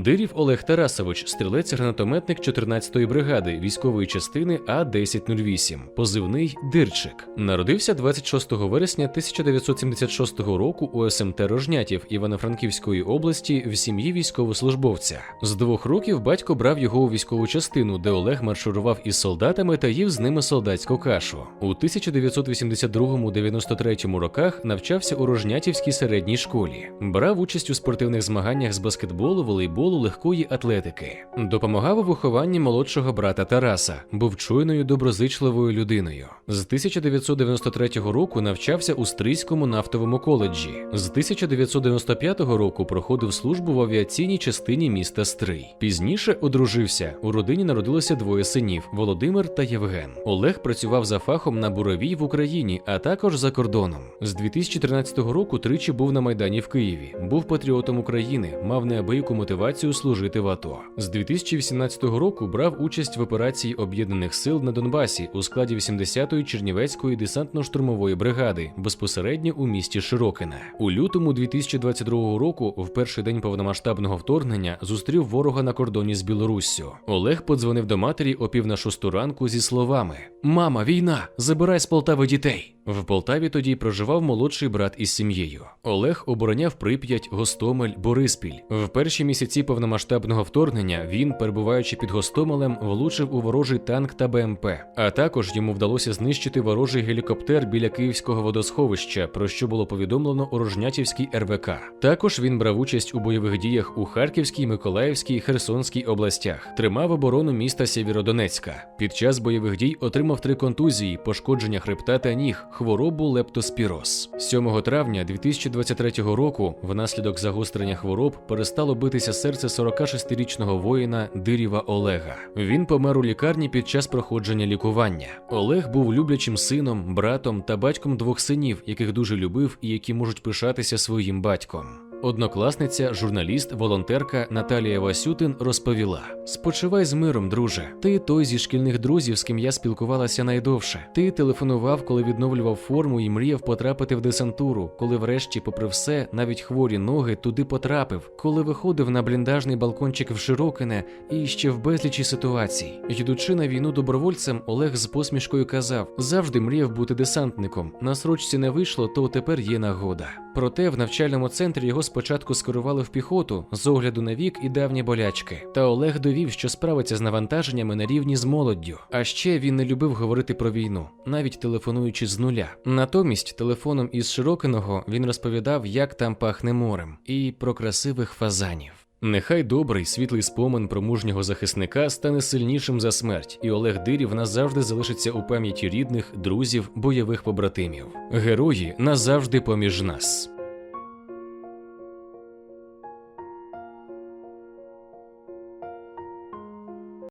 Дирів Олег Тарасович, стрілець-гранатометник 14-ї бригади військової частини А-1008, позивний Дирчик. Народився 26 вересня 1976 року у СМТ Рожнятів Івано-Франківської області в сім'ї військовослужбовця. З двох років батько брав його у військову частину, де Олег маршурував із солдатами та їв з ними солдатську кашу. У 1982-93 роках навчався у Рожнятівській середній школі. Брав участь у спортивних змаганнях з баскетболу, волейболу, легкої атлетики. Допомагав у вихованні молодшого брата Тараса, був чуйною доброзичливою людиною. З 1993 року навчався у Стрийському нафтовому коледжі. З 1995 року проходив службу в авіаційній частині міста Стрий. Пізніше одружився. У родині народилося двоє синів Володимир та Євген. Олег працював за фахом на буровій в Україні, а також за кордоном. З 2013 року тричі був на майдані в Києві. Був патріотом України, мав неабияку мотивацію служити в АТО. З 2018 року брав участь в операції об'єднаних сил на Донбасі у складі 80-ї Чернівецької десантно-штурмової бригади безпосередньо у місті Широкине. У лютому 2022 року, в перший день повномасштабного вторгнення, зустрів ворога на кордоні з Білоруссю. Олег подзвонив до матері о пів на шосту ранку зі словами: Мама, війна! Забирай з Полтави дітей. В Полтаві тоді проживав молодший брат із сім'єю. Олег обороняв Прип'ять, Гостомель, Бориспіль. В перші місяці повномасштабного вторгнення він, перебуваючи під Гостомелем, влучив у ворожий танк та БМП. А також йому вдалося знищити ворожий гелікоптер біля Київського водосховища, про що було повідомлено у Рожнятівській РВК. Також він брав участь у бойових діях у Харківській, Миколаївській, Херсонській областях, тримав оборону міста Сєвєродонецька. Під час бойових дій отримав три контузії, пошкодження хребта та ніг, хворобу лептоспіроз. 7 травня 2023 року, внаслідок загострення хвороб, перестало битися серце 46-річного воїна Диріва Олега. Він помер у лікарні під час проходження лікування. Олег був люблячим сином, братом та батьком двох синів, яких дуже любив і які можуть пишатися своїм батьком. Однокласниця, журналіст, волонтерка Наталія Васютин розповіла: Спочивай з миром, друже. Ти той зі шкільних друзів, з ким я спілкувалася найдовше. Ти телефонував, коли відновлював форму і мріяв потрапити в десантуру, коли врешті, попри все, навіть хворі ноги туди потрапив, коли виходив на бліндажний балкончик в Широкине і ще в безлічі ситуацій. Йдучи на війну добровольцем, Олег з посмішкою казав: завжди мріяв бути десантником. На срочці не вийшло, то тепер є нагода. Проте в навчальному центрі його спочатку скерували в піхоту з огляду на вік і давні болячки. Та Олег довів, що справиться з навантаженнями на рівні з молоддю. А ще він не любив говорити про війну, навіть телефонуючи з нуля. Натомість телефоном із Широкиного він розповідав, як там пахне морем, і про красивих фазанів. Нехай добрий світлий спомин про мужнього захисника стане сильнішим за смерть, і Олег Дирів назавжди залишиться у пам'яті рідних, друзів, бойових побратимів. Герої назавжди поміж нас.